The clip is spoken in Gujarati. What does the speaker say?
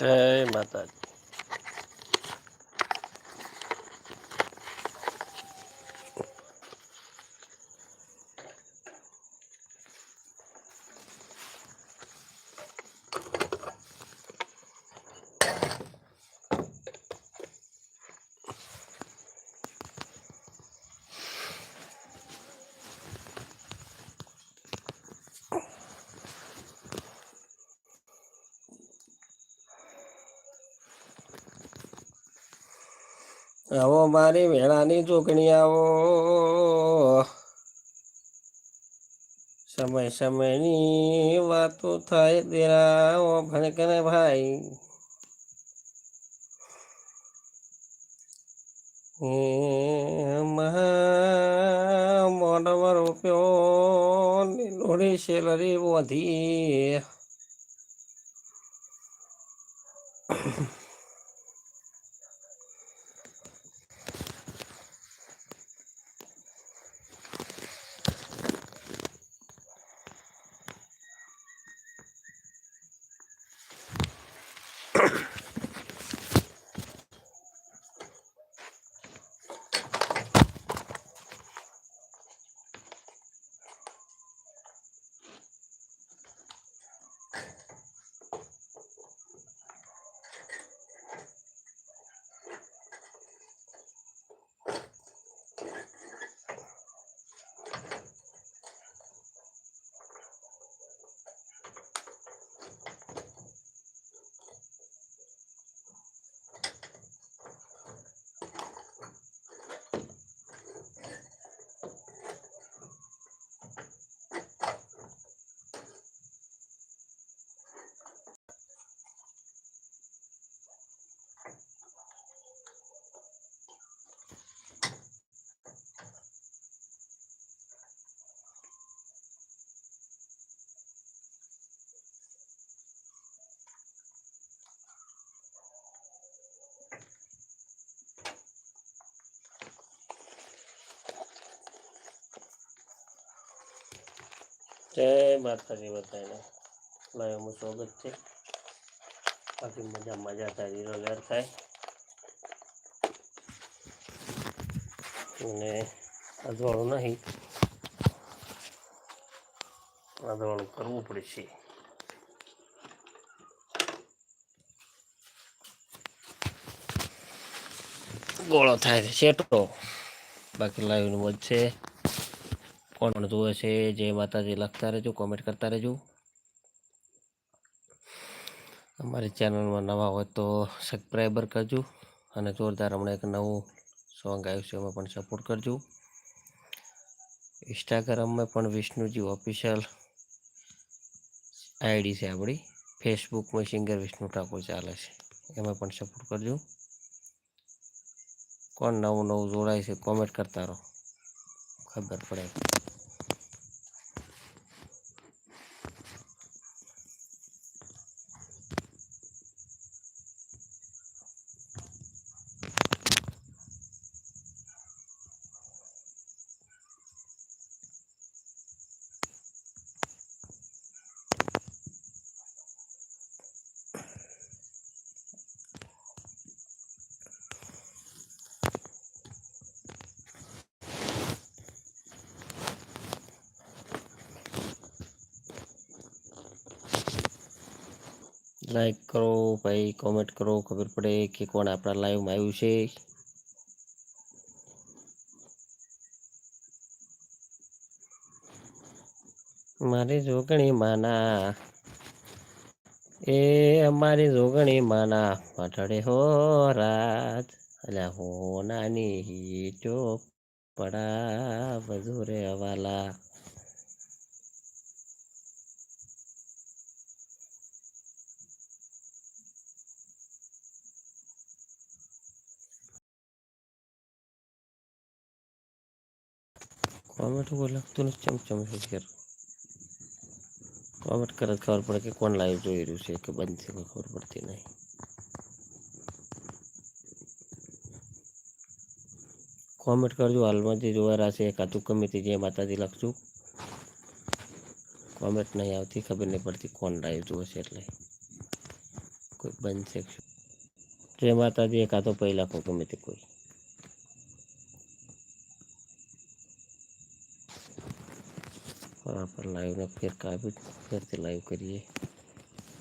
જય માતાજી. આવો મારી વેળાની ચૂંટણી આવો. સમય સમયની વાતો થાય તેરા ઓ ભણકને ભાઈ. મોડવ રૂપિયો લોડી સેલરી વધી. જય માતાજી બધાને. લાઈવમાં સ્વાગત છે. બાકી મજા મજા થાય, હીરો લેર થાય. અને અજવાળું નહીં. અજવાળું કરવું પડશે. ગોળો થાય છે શેટો બાકી મોજ કોણ પણ જુએ છે જય માતાજી લખતા રહેજો કોમેન્ટ કરતા રહેજો અમારી ચેનલમાં નવા હોય તો સબસ્ક્રાઈબર કરજો અને જોરદાર હમણાં એક નવું સોંગ આવ્યું છે એમાં પણ સપોર્ટ કરજો ઇન્સ્ટાગ્રામમાં પણ વિષ્ણુજી ઓફિશિયલ આઈડી છે આપણી ફેસબુકમાં સિંગર વિષ્ણુ ઠાકોર ચાલે છે એમાં પણ સપોર્ટ કરજો કોણ નવું નવું જોડાય છે કોમેન્ટ કરતા રહો ખબર પડે લાઈક કરો, ભાઈ કોમેન્ટ કરો, ખબર પડે કે કોણ આપણા લાઈવમાં આવ્યું છે. મારી જોગણી માના. એ અમારી જોગણી માના. પઠડે હો રાત, અલ્યા હો નાની ચોપડા બધું રે વાલા કોમેન્ટ કોઈ લખતું નથી ચમચમ છે ઘેર કોમેન્ટ કરે તો ખબર પડે કે કોણ લાઈવ જોઈ રહ્યું છે કે બંધ છે કોઈ ખબર પડતી નહીં કોમેન્ટ કરજો હાલમાં જે જોવા રહ્યા છે એકાદું ગમે તે જે માતાજી લખશું કોમેન્ટ નહીં આવતી ખબર નહીં પડતી કોણ લાઈવ જોવે છે એટલે કોઈ બનશે જય માતાજી એકા તો પહેલા કો ગમે તે કોઈ પર લાઈવ ને ફેર કાપી ફેરથી લાઈવ કરીએ